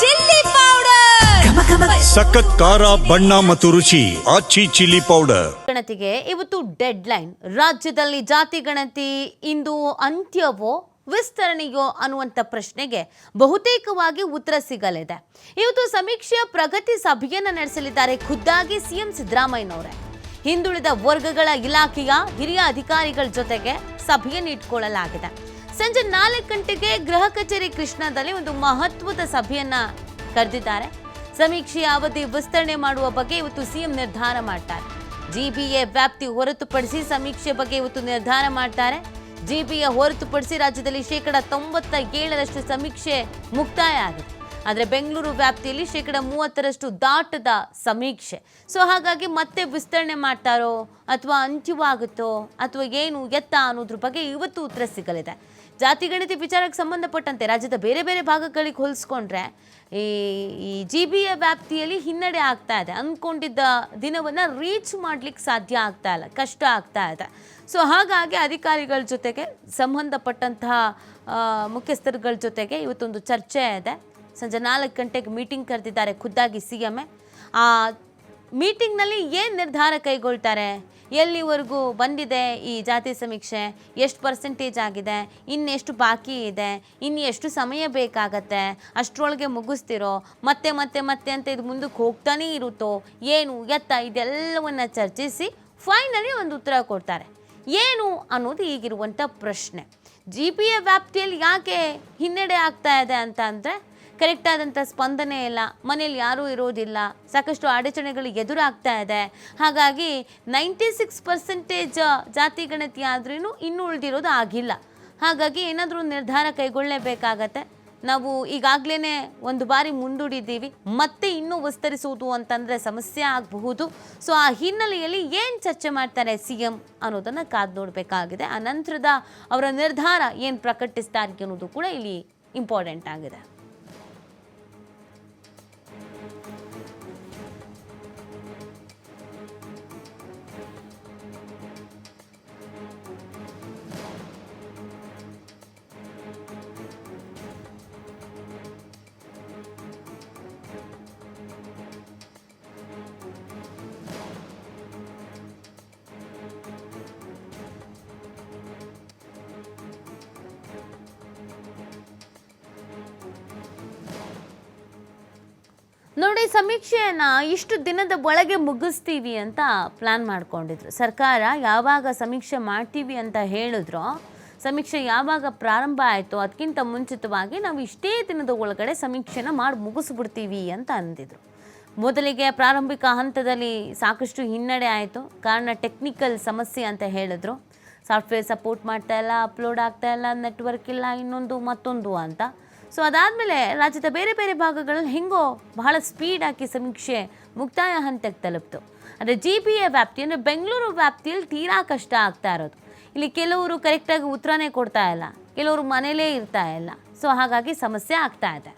Chilli powder. ಸಖತ್ ಖಾರ ಬಣ್ಣ ಮತ್ತು ರುಚಿ ಆಚಿ ಚಿಲ್ಲಿ ಪೌಡರ್. ಗಣತಿಗೆ ಇವತ್ತು ಡೆಡ್ ಲೈನ್ ರಾಜ್ಯದಲ್ಲಿ ಜಾತಿ ಗಣತಿ ಇಂದು ಅಂತ್ಯವೋ ವಿಸ್ತರಣೆಯೋ ಅನ್ನುವಂಥ ಪ್ರಶ್ನೆಗೆ ಬಹುತೇಕವಾಗಿ ಉತ್ತರ ಸಿಗಲಿದೆ. ಇವತ್ತು ಸಮೀಕ್ಷೆಯ ಪ್ರಗತಿ ಸಭೆಯನ್ನ ನಡೆಸಲಿದ್ದಾರೆ ಖುದ್ದಾಗಿ ಸಿಎಂ ಸಿದ್ದರಾಮಯ್ಯನವರೇ. ಹಿಂದುಳಿದ ವರ್ಗಗಳ ಇಲಾಖೆಯ ಹಿರಿಯ ಅಧಿಕಾರಿಗಳ ಜೊತೆಗೆ ಸಭೆಯನ್ನು ಇಟ್ಕೊಳ್ಳಲಾಗಿದೆ. ಸಂಜೆ ನಾಲ್ಕು ಗಂಟೆಗೆ ಗೃಹ ಕಚೇರಿ ಕೃಷ್ಣಾದಲ್ಲಿ ಒಂದು ಮಹತ್ವದ ಸಭೆಯನ್ನ ಕರೆದಿದ್ದಾರೆ. ಸಮೀಕ್ಷೆಯ ಅವಧಿ ವಿಸ್ತರಣೆ ಮಾಡುವ ಬಗ್ಗೆ ಇವತ್ತು ಸಿಎಂ ನಿರ್ಧಾರ ಮಾಡ್ತಾರೆ. ಜಿಬಿಎ ವ್ಯಾಪ್ತಿ ಹೊರತುಪಡಿಸಿ ಸಮೀಕ್ಷೆ ಬಗ್ಗೆ ಇವತ್ತು ನಿರ್ಧಾರ ಮಾಡ್ತಾರೆ. ಜಿಬಿಎ ಹೊರತುಪಡಿಸಿ ರಾಜ್ಯದಲ್ಲಿ ಶೇಕಡ ತೊಂಬತ್ತ ಏಳರಷ್ಟು ಸಮೀಕ್ಷೆ ಮುಕ್ತಾಯ ಆಗಿದೆ. ಆದರೆ ಬೆಂಗಳೂರು ವ್ಯಾಪ್ತಿಯಲ್ಲಿ ಶೇಕಡ ಮೂವತ್ತರಷ್ಟು ದಾಟದ ಸಮೀಕ್ಷೆ. ಸೊ ಹಾಗಾಗಿ ಮತ್ತೆ ವಿಸ್ತರಣೆ ಮಾಡ್ತಾರೋ ಅಥವಾ ಅಂತ್ಯವಾಗುತ್ತೋ ಅಥವಾ ಏನು ಎತ್ತ ಅನ್ನೋದ್ರ ಬಗ್ಗೆ ಇವತ್ತು ಉತ್ತರ ಸಿಗಲಿದೆ. ಜಾತಿ ಗಣಿತ ವಿಚಾರಕ್ಕೆ ಸಂಬಂಧಪಟ್ಟಂತೆ ರಾಜ್ಯದ ಬೇರೆ ಬೇರೆ ಭಾಗಗಳಿಗೆ ಹೋಲಿಸ್ಕೊಂಡ್ರೆ ಈ ಈ ಜಿ ಬಿ ಎ ವ್ಯಾಪ್ತಿಯಲ್ಲಿ ಹಿನ್ನಡೆ ಆಗ್ತಾ ಇದೆ. ಅಂದ್ಕೊಂಡಿದ್ದ ದಿನವನ್ನು ರೀಚ್ ಮಾಡ್ಲಿಕ್ಕೆ ಸಾಧ್ಯ ಆಗ್ತಾ ಇಲ್ಲ, ಕಷ್ಟ ಆಗ್ತಾ ಇದೆ. ಸೊ ಹಾಗಾಗಿ ಅಧಿಕಾರಿಗಳ ಜೊತೆಗೆ ಸಂಬಂಧಪಟ್ಟಂತಹ ಮುಖ್ಯಸ್ಥರುಗಳ ಜೊತೆಗೆ ಇವತ್ತೊಂದು ಚರ್ಚೆ ಇದೆ. ಸಂಜೆ ನಾಲ್ಕು ಗಂಟೆಗೆ ಮೀಟಿಂಗ್ ಕರೆದಿದ್ದಾರೆ ಖುದ್ದಾಗಿ ಸಿ ಎ ಆ ಮೀಟಿಂಗ್ನಲ್ಲಿ ಏನು ನಿರ್ಧಾರ ಕೈಗೊಳ್ತಾರೆ? ಎಲ್ಲಿವರೆಗೂ ಬಂದಿದೆ ಈ ಜಾತಿ ಸಮೀಕ್ಷೆ? ಎಷ್ಟು ಪರ್ಸೆಂಟೇಜ್ ಆಗಿದೆ? ಇನ್ನೆಷ್ಟು ಬಾಕಿ ಇದೆ? ಇನ್ನು ಎಷ್ಟು ಸಮಯ ಬೇಕಾಗತ್ತೆ? ಅಷ್ಟರೊಳಗೆ ಮುಗಿಸ್ತಿರೋ? ಮತ್ತೆ ಮತ್ತೆ ಮತ್ತೆ ಅಂತ ಇದು ಮುಂದಕ್ಕೆ ಹೋಗ್ತಾನೇ ಇರುತ್ತೋ? ಏನು ಎತ್ತ? ಇದೆಲ್ಲವನ್ನು ಚರ್ಚಿಸಿ ಫೈನಲಿ ಒಂದು ಉತ್ತರ ಕೊಡ್ತಾರೆ. ಏನು ಅನ್ನೋದು ಈಗಿರುವಂಥ ಪ್ರಶ್ನೆ. ಜಿ ಪಿ ಎ ವ್ಯಾಪ್ತಿಯಲ್ಲಿ ಯಾಕೆ ಹಿನ್ನಡೆ ಆಗ್ತಾ ಇದೆ ಅಂತ ಅಂದರೆ ಕರೆಕ್ಟ್ ಆದಂಥ ಸ್ಪಂದನೆ ಇಲ್ಲ. ಮನೆಯಲ್ಲಿ ಯಾರೂ ಇರೋದಿಲ್ಲ. ಸಾಕಷ್ಟು ಅಡಚಣೆಗಳು ಎದುರಾಗ್ತಾ ಇದೆ. ಹಾಗಾಗಿ ನೈಂಟಿ ಸಿಕ್ಸ್ ಪರ್ಸೆಂಟೇಜ್ ಜಾತಿ ಗಣತಿ ಆದ್ರೂ ಇನ್ನೂ ಉಳಿದಿರೋದು ಆಗಿಲ್ಲ. ಹಾಗಾಗಿ ಏನಾದರೂ ನಿರ್ಧಾರ ಕೈಗೊಳ್ಳಲೇಬೇಕಾಗತ್ತೆ ನಾವು ಈಗಾಗಲೇ ಒಂದು ಬಾರಿ ಮುಂದೂಡಿದ್ದೀವಿ. ಮತ್ತೆ ಇನ್ನೂ ವಿಸ್ತರಿಸುವುದು ಅಂತಂದರೆ ಸಮಸ್ಯೆ ಆಗಬಹುದು. ಸೊ ಆ ಹಿನ್ನೆಲೆಯಲ್ಲಿ ಏನು ಚರ್ಚೆ ಮಾಡ್ತಾರೆ ಸಿ ಎಂ ಅನ್ನೋದನ್ನು ಕಾದು ನೋಡಬೇಕಾಗಿದೆ. ಆ ನಂತರದ ಅವರ ನಿರ್ಧಾರ ಏನು ಪ್ರಕಟಿಸ್ತಾರೆ ಅನ್ನೋದು ಕೂಡ ಇಲ್ಲಿ ಇಂಪಾರ್ಟೆಂಟ್ ಆಗಿದೆ. ನೋಡಿ, ಸಮೀಕ್ಷೆಯನ್ನು ಇಷ್ಟು ದಿನದ ಒಳಗೆ ಮುಗಿಸ್ತೀವಿ ಅಂತ ಪ್ಲ್ಯಾನ್ ಮಾಡ್ಕೊಂಡಿದ್ರು. ಸರ್ಕಾರ ಯಾವಾಗ ಸಮೀಕ್ಷೆ ಮಾಡ್ತೀವಿ ಅಂತ ಹೇಳಿದ್ರು, ಸಮೀಕ್ಷೆ ಯಾವಾಗ ಪ್ರಾರಂಭ ಆಯಿತು, ಅದಕ್ಕಿಂತ ಮುಂಚಿತವಾಗಿ ನಾವು ಇಷ್ಟೇ ದಿನದ ಒಳಗಡೆ ಸಮೀಕ್ಷೆನ ಮಾಡಿ ಮುಗಿಸ್ಬಿಡ್ತೀವಿ ಅಂತ ಅಂದಿದ್ರು. ಮೊದಲಿಗೆ ಪ್ರಾರಂಭಿಕ ಹಂತದಲ್ಲಿ ಸಾಕಷ್ಟು ಹಿನ್ನಡೆ ಆಯಿತು. ಕಾರಣ ಟೆಕ್ನಿಕಲ್ ಸಮಸ್ಯೆ ಅಂತ ಹೇಳಿದ್ರು. ಸಾಫ್ಟ್ವೇರ್ ಸಪೋರ್ಟ್ ಮಾಡ್ತಾ ಇಲ್ಲ, ಅಪ್ಲೋಡ್ ಆಗ್ತಾ ಇಲ್ಲ, ನೆಟ್ವರ್ಕ್ ಇಲ್ಲ, ಇನ್ನೊಂದು ಮತ್ತೊಂದು ಅಂತ. ಸೊ ಅದಾದಮೇಲೆ ರಾಜ್ಯದ ಬೇರೆ ಬೇರೆ ಭಾಗಗಳಲ್ಲಿ ಹೆಂಗೋ ಬಹಳ ಸ್ಪೀಡ್ ಹಾಕಿ ಸಮೀಕ್ಷೆ ಮುಕ್ತಾಯ ಹಂತಕ್ಕೆ ತಲುಪ್ತು. ಅಂದರೆ ಜಿ ಬಿ ಎ ವ್ಯಾಪ್ತಿ, ಅಂದರೆ ಬೆಂಗಳೂರು ವ್ಯಾಪ್ತಿಯಲ್ಲಿ ತೀರಾ ಕಷ್ಟ ಆಗ್ತಾ ಇರೋದು. ಇಲ್ಲಿ ಕೆಲವರು ಕರೆಕ್ಟಾಗಿ ಉತ್ತರನೇ ಕೊಡ್ತಾ ಇಲ್ಲ, ಕೆಲವರು ಮನೇಲೇ ಇರ್ತಾ ಇಲ್ಲ. ಸೊ ಹಾಗಾಗಿ ಸಮಸ್ಯೆ ಆಗ್ತಾ ಇದೆ.